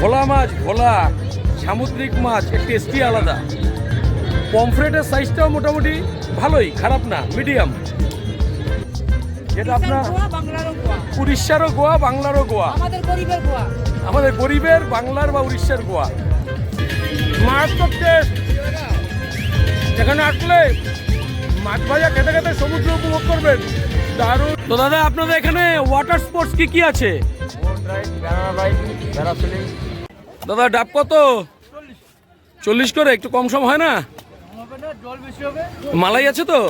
ভোলা মাছ ভোলা সামুদ্রিক মাছ এর টেস্টি আলাদা। পমফ্রেটের সাইজটাও মোটামুটি ভালোই খারাপ না মিডিয়াম যেটা আপনার উড়িষ্যারও গোয়া বাংলারও গোয়া। আমাদের গরিবের গোয়া। আমাদের গরিবের বাংলার বা উড়িষ্যার গোয়া। মারাত্মক টেস্ট এখানে আসলে মাছ ভাজা খেতে খেতে সমুদ্র উপভোগ করবেন। দারুণ। তো দাদা আপনাদের এখানে ওয়াটার স্পোর্টস কি কি আছে? দাদা, ডাব কত? চল্লিশ করে, একটু কম সম হয় না? মালাই আছে তো?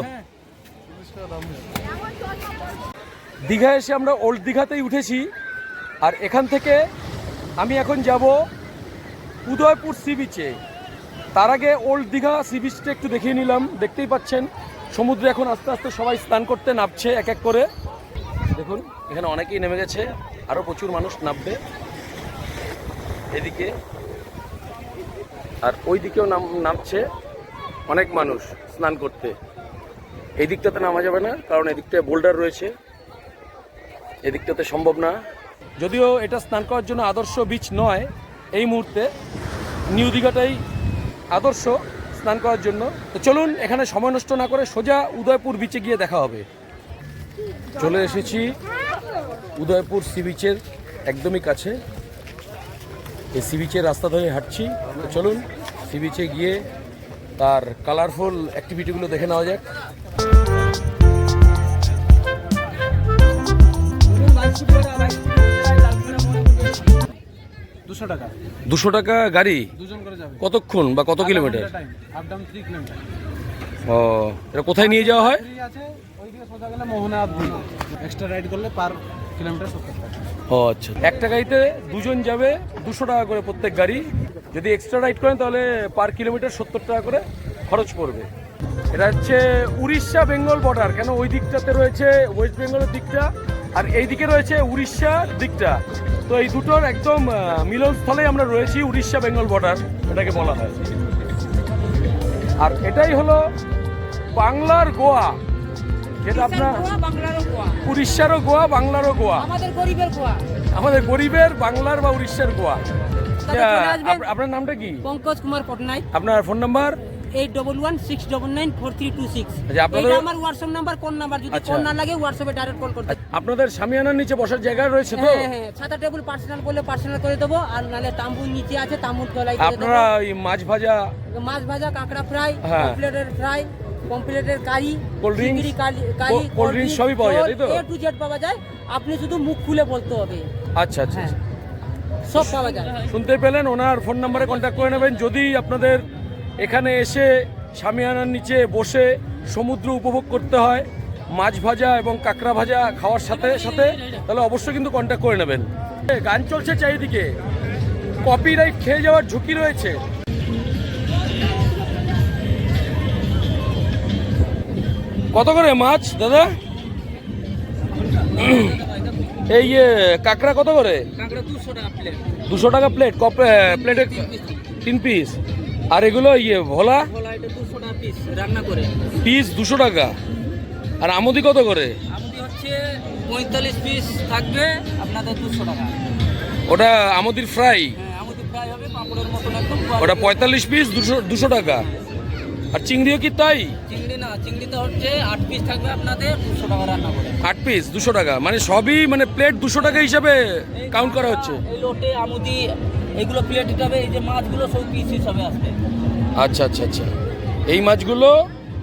দীঘা এসে আমরা ওল্ড দীঘাতেই উঠেছি। আর এখান থেকে আমি এখন যাব উদয়পুর সি বিচে। তার আগে ওল্ড দীঘা সি বিচটা একটু দেখিয়ে নিলাম। দেখতেই পাচ্ছেন, সমুদ্রে এখন আস্তে আস্তে সবাই স্নান করতে নামছে এক এক করে। দেখুন, এখানে অনেকেই নেমে গেছে। আরও প্রচুর মানুষ নামবে। এদিকে। আর ওই দিকেও নাম, নামছে অনেক মানুষ স্নান করতে। এই দিকটাতে নামা যাবে না, কারণ এদিকটায় বোল্ডার রয়েছে। এদিকটাতে সম্ভব না। যদিও এটা স্নান করার জন্য আদর্শ বিচ নয়, এই মুহূর্তে নিউ দীঘাটাই আদর্শ স্নান করার জন্য। তো চলুন, এখানে সময় নষ্ট না করে সোজা উদয়পুর বিচে গিয়ে দেখা হবে। চলে এসেছি উদয়পুর সি বিচের একদমই কাছে। এই সি বিচের রাস্তা ধরে হাঁটছি। চলুন সি বিচে গিয়ে তার কালারফুল অ্যাক্টিভিটিগুলো দেখে নেওয়া যাক। দুশো টাকা। দুশো টাকা গাড়ি? কতক্ষণ বা কত কিলোমিটার? ও এটা কোথায় নিয়ে যাওয়া হয়? মোহনা এক্সট্রা রাইড করলে পার কিলোমিটার সত্তর টাকা। আচ্ছা। একটা গাড়িতে দুজন যাবে দুশো টাকা করে প্রত্যেক গাড়ি। যদি এক্সট্রা রাইড করেন তাহলে পার কিলোমিটার সত্তর টাকা করে খরচ পড়বে। এটা হচ্ছে উড়িষ্যা বেঙ্গল বর্ডার কেন ওই দিকটাতে রয়েছে ওয়েস্ট বেঙ্গলের দিকটা, আর এই দিকে রয়েছে উড়িষ্যার দিকটা। তো এই দুটোর একদম মিলনস্থলে আমরা রয়েছি উড়িষ্যা বেঙ্গল বর্ডার এটাকে বলা হয়। আর এটাই হলো বাংলার গোয়া। যেটা আপনার উড়িষ্যারও গোয়া বাংলারও গোয়া। আমাদের গরিবের গোয়া। আমাদের গরিবের বাংলার বা উড়িষ্যার গোয়া। আচ্ছা, আপনার নামটা কি? পঙ্কজ কুমার পটনায়ক। আপনার phone number? Eight double one six double nine four three two six. আচ্ছা, আমার হোয়াটসঅ্যাপ নাম্বার কোন নাম্বার যদি আচ্ছা। না লাগে হোয়াটসঅ্যাপে ডাইরেক্ট কল করতে আপনাদের সামিয়ানার নিচে বসার জায়গা রয়েছে তো? হ্যাঁ হ্যাঁ ছাতা টেবিল পার্সোনাল করলে পার্সোনাল করে দেবো। আর নাহলে তাম্বুর নিচে আছে তাম্বুর আপনারা মাছ ভাজা মাছ ভাজা কাঁকড়া ফ্রাই হ্যাঁ। কমপ্লিটের ফ্রাই কমপ্লিটের কারি Cold drinks? চিংড়ি কালি কারি cold drinks সবই পাওয়া যায়, তো? এ টু জেড পাওয়া যায়। আপনি শুধু মুখ খুলে বলতে হবে। আচ্ছা আচ্ছা হ্যাঁ। সব পাওয়া যায়। শুনতে পেলেন ওনার ফোন নাম্বারে কন্ট্যাক্ট করে নেবেন। যদি আপনাদের এখানে এসে সামিয়ানার নিচে বসে সমুদ্র উপভোগ করতে হয় মাছ ভাজা এবং কাঁকড়া ভাজা খাওয়ার সাথে সাথে তাহলে অবশ্যই কিন্তু কন্ট্যাক্ট করে নেবেন। গান চলছে চারিদিকে। কপিরাইট খেয়ে যাওয়ার ঝুঁকি রয়েছে। কত করে মাছ দাদা? এই কাঁকড়া কত করে? দুশো টাকা প্লেট দুশো প্লেট তিন পিস আর এগুলো ইয়ে ভোলা? পিস করে। পিস দুশো টাকা। আর আমদি কত করে? পঁয়তাল্লিশ পিস থাকবে আপনাদের দুশো টাকা। ওটা আমদির ফ্রাই হ্যাঁ ওটা পঁয়তাল্লিশ পিস দুশো দুশো টাকা। আর চিংড়িও কি তাই? চিংড়ি না চিংড়িতে হচ্ছে আট পিস থাকবে আপনাদের দুশো টাকা রান্না করে। আট পিস দুশো টাকা। মানে সবই মানে প্লেট দুশো টাকা হিসাবে কাউন্ট করা হচ্ছে? এই লোটে আমুদি এগুলো প্লেট হিসাবে এই যে মাছগুলো সব পিস হিসাবে আসবে। আচ্ছা আচ্ছা আচ্ছা। এই মাছগুলো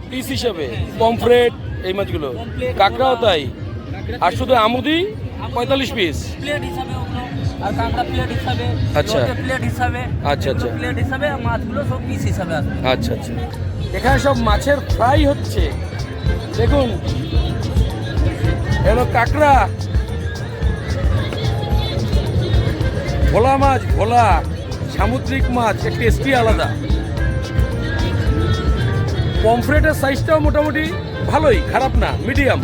পিস হিসাবে? পমফ্রেট এই মাছগুলো। কাঁকড়াও তাই? আর শুধু আমুদি পঁয়তাল্লিশ পিস প্লেট হিসাবে আর কাঁকড়া প্লেট হিসাবে আচ্ছা। প্লেট হিসাবে আচ্ছা, আচ্ছা। প্লেট হিসাবে মাছগুলো সব পিস হিসাবে আসবে। আচ্ছা আচ্ছা। এখানে সব মাছের ফ্রাই হচ্ছে। দেখুন। এলো কাঁকড়া। ভোলা মাছ ভোলা। সামুদ্রিক মাছ এর টেস্টি আলাদা। পমফ্রেটের সাইজটাও মোটামুটি ভালোই খারাপ না মিডিয়াম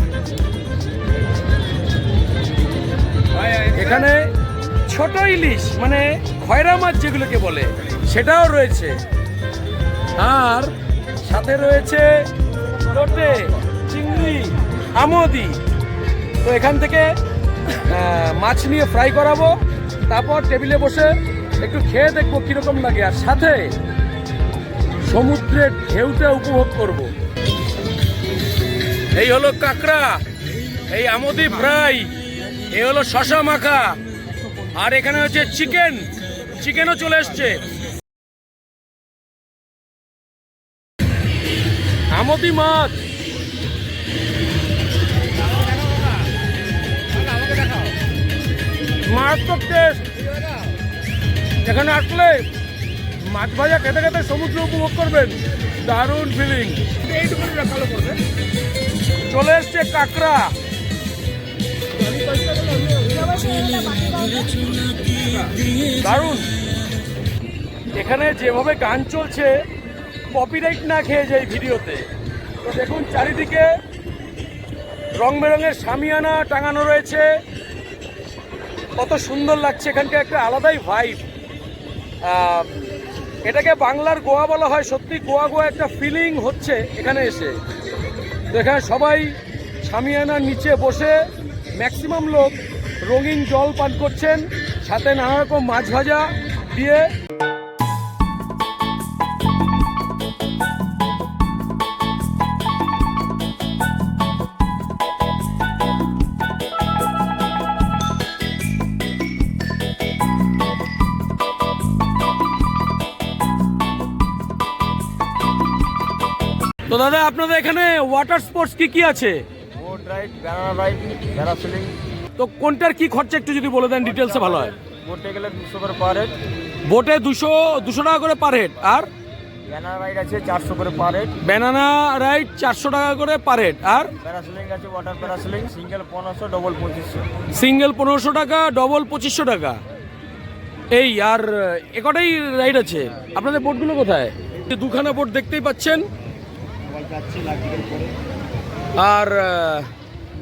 এখানে ছোট ইলিশ মানে খয়রা মাছ যেগুলোকে বলে, সেটাও রয়েছে। আর সাথে রয়েছে লোটে, চিংড়ি, আমদি। তো এখান থেকে মাছ নিয়ে ফ্রাই করাবো। তারপর টেবিলে বসে একটু খেয়ে দেখব কীরকম লাগে। আর সাথে সমুদ্রের ঢেউটা উপভোগ করব। এই হলো কাঁকড়া, এই আমদি ফ্রাই, এই হলো শশা মাখা। আর এখানে হচ্ছে চিকেন। চিকেনও চলে এসছে। আমদি মাছ। মারাত্মক টেস্ট এখানে আসলে মাছ ভাজা খেতে খেতে সমুদ্র উপভোগ করবেন। দারুণ ফিলিং চলে এসছে কাঁকড়া। দারুণ। এখানে যেভাবে গান চলছে কপিরাইট না খেয়ে যায় ভিডিওতে। তো দেখুন, চারিদিকে রং বেরঙের সামিয়ানা টাঙানো রয়েছে। কত সুন্দর লাগছে এখানকার একটা আলাদাই ভাইব এটাকে বাংলার গোয়া বলা হয়, সত্যি গোয়া গোয়া একটা ফিলিং হচ্ছে এখানে এসে। এখানে সবাই সামিয়ানার নিচে বসে ম্যাক্সিমাম লোক রঙিন জল পান করছেন, সাথে নানা রকম মাছ ভাজা দিয়ে। তো দাদা, আপনাদের এখানে ওয়াটার স্পোর্টস কি কি আছে? রাইড ব্যানানা রাইড প্যারাসিলিং তো কোনটার কি খরচা একটু যদি বলে দেন ডিটেলসে ভালো হয়। বোটে গেলে দুশো করে পার হেড বোটে দুশো দুশো টাকা করে পার হেড আর? ব্যানানা রাইড আছে চারশো করে পার হেড ব্যানানা রাইড চারশো টাকা করে পার হেড আর? প্যারাসিলিং আছে ওয়াটার প্যারাসিলিং সিঙ্গেল পনেরোশো ডবল পঁচিশশো। সিঙ্গেল পনেরোশো টাকা ডবল পঁচিশশো টাকা। এই আর এ কটাই রাইড আছে? আপনাদের বোটগুলো কোথায়? দুখানা বোট দেখতেই পাচ্ছেন। আর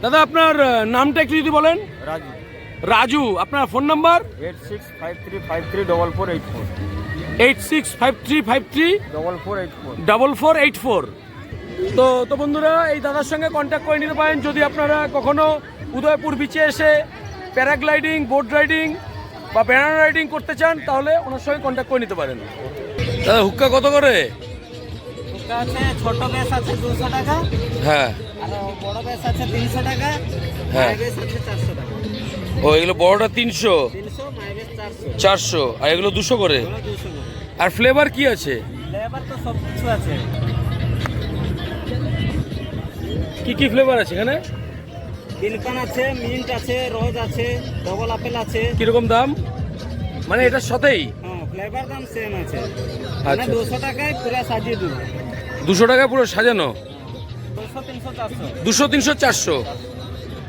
দাদা আপনার নামটা একটু যদি বলেন। রাজু। রাজু আপনার phone number? Eight six five three five three double four eight four eight six five three five three double four eight four double four eight four তো তো বন্ধুরা এই দাদার সঙ্গে কন্ট্যাক্ট করে নিতে পারেন যদি আপনারা কখনো উদয়পুর বিচে এসে প্যারাগ্লাইডিং বোট রাইডিং বা ব্যানার রাইডিং করতে চান তাহলে ওনার সঙ্গে কন্ট্যাক্ট করে নিতে পারেন। দাদা হুক্কা কত করে? আছে ছোট বেস আছে দুশো টাকা। হ্যাঁ। বড় আছে টাকা হ্যাঁ। আছে টাকা। ও এগুলো বড়টা আর এগুলো দুশো করে? আর ফ্লেভার কি আছে? লেবার তো সব কিছু আছে। কি কি ফ্লেভার আছে এখানে? আছে মিন্ট আছে রোজ আছে ডবল আপেল আছে। কীরকম দাম? মানে এটার সাথেই? হ্যাঁ ফ্লেভার দাম সেম আছে। মানে আচ্ছা। দুশো টাকায় পুরো সাজিয়ে দেবো দুশো টাকা পুরো সাজানো? দুশো তিনশো চারশো।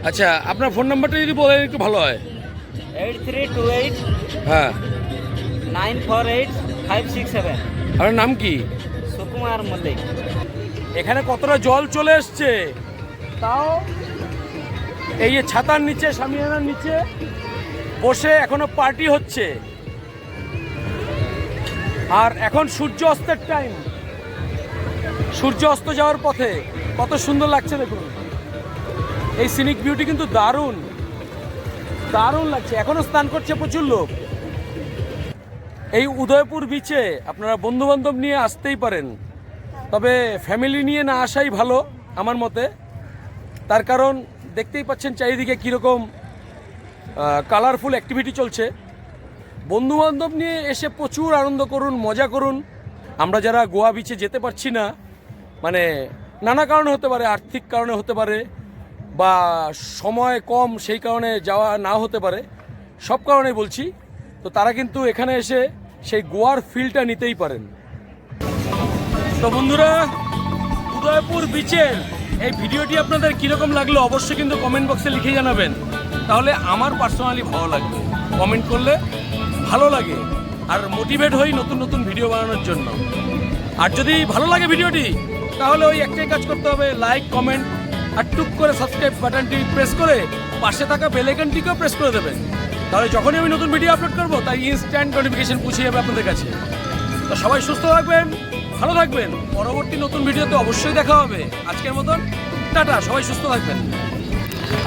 আচ্ছা আপনার ফোন নাম্বারটা যদি বলেন একটু ভালো হয়। এইট থ্রি টু এইট হ্যাঁ। Nine four eight five six seven আপনার নাম কি? সুকুমার মল্লিক। এখানে কতটা জল চলে এসছে? তাও এই যে ছাতার নিচে সামিয়ানার নিচে বসে এখনও পার্টি হচ্ছে। আর এখন সূর্য অস্তের টাইম সূর্য অস্ত যাওয়ার পথে। কত সুন্দর লাগছে দেখুন। এই সিনিক বিউটি কিন্তু দারুণ। দারুণ লাগছে। এখনও স্নান করছে প্রচুর লোক। এই উদয়পুর বিচে আপনারা বন্ধু বান্ধব নিয়ে আসতেই পারেন। তবে ফ্যামিলি নিয়ে না আসাই ভালো, আমার মতে। তার কারণ দেখতেই পাচ্ছেন চারিদিকে কীরকম কালারফুল অ্যাক্টিভিটি চলছে। বন্ধু বান্ধব নিয়ে এসে প্রচুর আনন্দ করুন, মজা করুন। আমরা যারা গোয়া বিচে যেতে পারছি না মানে নানা কারণে হতে পারে, আর্থিক কারণে হতে পারে, বা সময় কম সেই কারণে যাওয়া না হতে পারে, সব কারণেই বলছি। তো তারা কিন্তু এখানে এসে সেই গোয়ার ফিলটা নিতেই পারেন। তো বন্ধুরা, উদয়পুর বিচের এই ভিডিওটি আপনাদের কীরকম লাগল অবশ্যই কিন্তু কমেন্ট বক্সে লিখে জানাবেন। তাহলে আমার পার্সোনালি ভালো লাগবে। কমেন্ট করলে ভালো লাগে আর মোটিভেট হই নতুন নতুন ভিডিও বানানোর জন্য। আর যদি ভালো লাগে ভিডিওটি তাহলে ওই একটাই কাজ করতে হবে লাইক কমেন্ট আর টুক করে সাবস্ক্রাইব বাটনটি প্রেস করে পাশে থাকা বেলাইকনটিকেও প্রেস করে দেবেন তাহলে যখনই আমি নতুন ভিডিও আপলোড করব, তাই ইনস্ট্যান্ট নোটিফিকেশন পৌঁছে যাবে আপনাদের কাছে। তো সবাই সুস্থ থাকবেন, ভালো থাকবেন। পরবর্তী নতুন ভিডিওতে অবশ্যই দেখা হবে। আজকের মতন, টাটা, সবাই সুস্থ থাকবেন।